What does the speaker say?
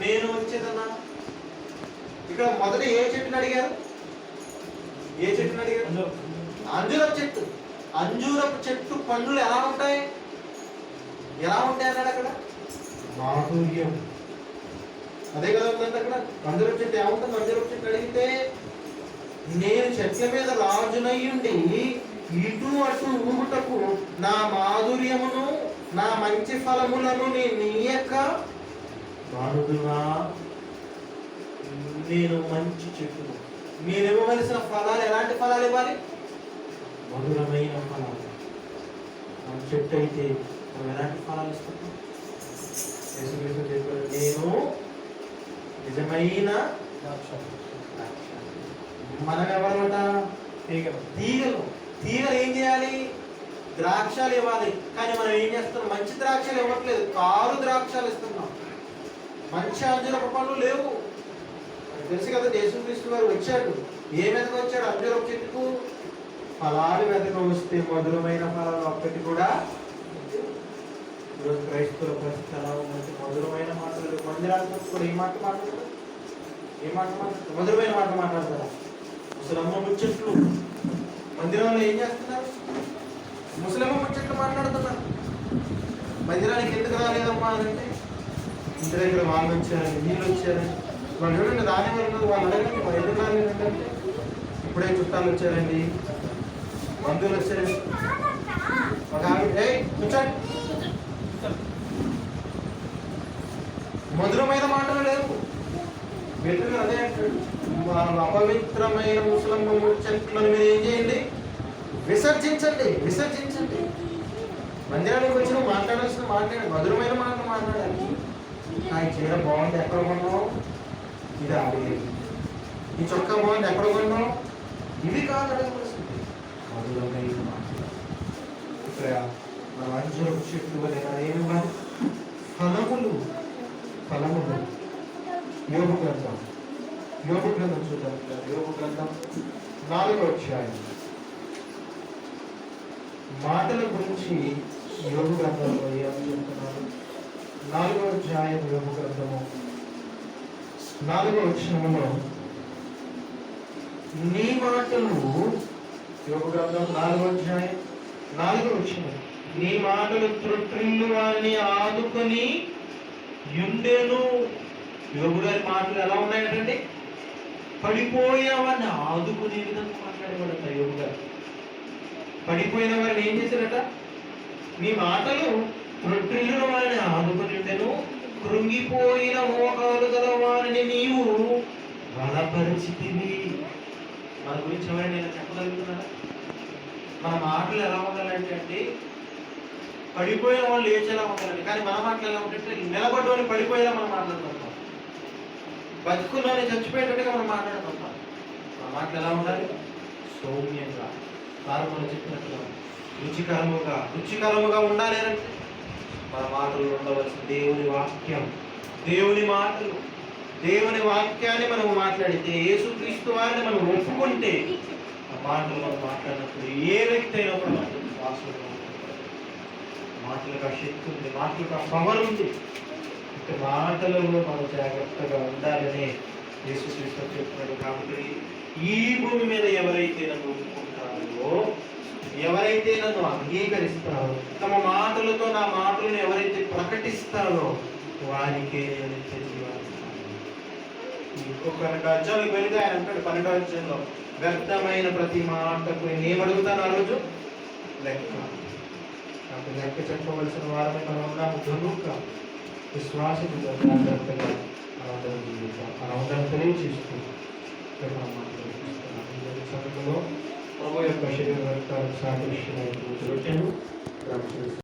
నేను వచ్చేదన్నా? ఇక్కడ మొదట ఏ చెట్టుని అడిగారు? ఏ చెట్టుని అడిగారు? అంజూరపు చెట్టు. అంజూరపు చెట్టు పండ్లు ఎలా ఉంటాయి? ఎలా ఉంటాయి అన్నాడు అక్కడ? మాధుర్యం. అదే కదా ఉందంటే అక్కడ. అంజూరపు చెట్టు ఏముంటుంది? అంజూరపు చెట్టు అడిగితే నేను చెట్ల మీద రాజునయ్యుండి ఇటు అటు ఊగుటకు నా మాధుర్యమును నా మంచి ఫలములను నేను నీయక వాడుదునా నేను మంచి చెట్టును. మీరు ఇవ్వవలసిన ఫలాలు ఎలాంటి ఫలాలు ఇవ్వాలి? మధురమైన ఫలాలు. మన చెట్టు అయితే మనం ఎలాంటి ఫలాలు ఇస్తున్నాం యేసుక్రీస్తు చెప్పాడు నేను నిజమైన మనం ఎవరమాట? తీగలు. తీగలు. తీగలు ఏం చేయాలి? ద్రాక్షాలు ఇవ్వాలి. కానీ మనం ఏం చేస్తున్నాం? మంచి ద్రాక్షలు ఇవ్వట్లేదు. కారు ద్రాక్షాలు ఇస్తున్నాం. మంచి అంజూరపు పనులు లేవు. తెలుసు కదా యేసుక్రీస్తు వారు వచ్చాడు ఏ వెతక వచ్చాడు? అంజూరపు చెట్టుకు ఫలాలు వెతక వస్తే మధురమైన ఫలాలు ఒక్కటి కూడా ఈరోజు క్రైస్తవుల పరిస్థితి ఎలా ఉందంటే మధురమైన మాటలు మందిరాలకు కూడా ఏ మాట మాట్లాడతారు? ఏ మాట మాట్లాడతారు? మధురమైన మాట మాట్లాడతారా? ముసలమ్మ ముచ్చట్లు. మందిరంలో ఏం చేస్తున్నారు? ముసలమ్మ ముచ్చట్లు మాట్లాడుతున్నారు. మందిరానికి ఎందుకు రాలేదమ్మా అని అంటే ఇంటి దగ్గర వాళ్ళు వచ్చారని వీళ్ళు వచ్చారని వాళ్ళు చూడండి రాని వాళ్ళు వాళ్ళు అడగండి ఎందుకు రాలేదంటే ఇప్పుడే చుట్టాలు వచ్చారండి. బంధువులు వచ్చారండి ఒక ఆవిడ కూర్చోండి మధురమైన మాటలు లేవు. వెతులు అదే అంటాడు వాళ్ళ అపవిత్రమైన ముసలమ్మ చెట్లను మీరు ఏం చేయండి? విసర్జించండి విసర్జించండి. మందిరానికి వచ్చిన మాట్లాడాల్సిన మాట్లాడి మధురమైన మాటలు మాట్లాడాలి. నా ఈ చీర బాగుంది. ఎక్కడ కొన్నావు? ఇది అడిగేది ఈ చొక్కా బాగుంది. ఎక్కడ కొన్నావు? ఇవి కాదు అడగవలసింది ఇక్కడ మన అంజూరపు చెట్లు ఏమి ఫలములు ఫలములు యోగు గ్రంథం. యోగు గ్రంథం చూద్దాం యోగు గ్రంథం నాలుగో అధ్యాయం. మాటల గురించి యోగు గ్రంథంలో ఏమని చెప్తున్నారు? నాలుగో అధ్యాయం యోగు గ్రంథము. నాలుగో వచనములో నీ మాటలు యోగ గ్రంథం నాలుగో అధ్యాయం నాలుగో వచనం నీ మాటలు త్రొట్రిల్లు వారిని ఆదుకొని యుండెను. యోగు గారి మాటలు ఎలా ఉన్నాయంటే పడిపోయిన వారిని ఆదుకునే విధంగా మాట్లాడేవాడట యోగు గారు పడిపోయిన వారిని ఏం చేశారట? మీ మాటలు రొట్టెలను వారిని ఆదుకునిటను కృంగిపోయిన మోకాలు గల వారిని నీవు బలపరిచితివి. మన గురించి ఎవరైనా ఇలా చెప్పగలుగుతున్నారా? మన మాటలు ఎలా ఉండాలంటే అండి పడిపోయిన వాళ్ళు లేచేలా ఉండాలండి. కానీ మన మాటలు ఎలా ఉంటే నిలబడ్డోని పడిపోయేలా మనం మాట్లాడుతుంటాం బతుకున్నోని చచ్చిపోయేటట్టుగా మనం మాట్లాడుతుంటాం మన మాటలు ఎలా ఉండాలి? సౌమ్యంగా. కారములు చెప్పినట్టుగా రుచికరముగా రుచికరముగా ఉండాలి అంటే మన మాటలు ఉండవలసిన దేవుని వాక్యం. దేవుని మాటలు దేవుని వాక్యాన్ని మనం మాట్లాడితే యేసుక్రీస్తు వారిని మనం ఒప్పుకుంటే ఆ మాటలు మనం మాట్లాడినప్పుడు ఏ వ్యక్తి అయినా కూడా మనకు విశ్వాసంగా మాటలకు ఆ శక్తి ఉంది మాటలకు ఆ పవర్ ఉంది. ఇక మాటలలో మనం జాగ్రత్తగా ఉండాలని యేసుక్రీస్తు చెప్తున్నాడు కాబట్టి ఈ భూమి మీద ఎవరైతే నన్ను ఒప్పుకుంటారో ఎవరైతే నన్ను అంగీకరిస్తారో తమ మాటలతో నా మాటలను ఎవరైతే ప్రకటిస్తారో వారికే నేను నిత్య జీవాన్ని ఇంకొక రెండు వెళితే ఆయన అంటాడు పన్నెండో అధ్యాయంలో వ్యర్థమైన ప్రతి మాటకు నేను ఏమడుగుతాను ఆ రోజు? లెక్క. నాకు లెక్క చెప్పవలసిన వారమే మనం ఉన్నాము. గనుక విశ్వాసం జాగ్రత్తగా మనందరం జీవితాం మనందరం తెలియచేస్తూ ఇక్కడ మనం మాట్లాడుతున్నాం ఈ సమయంలో ప్రభు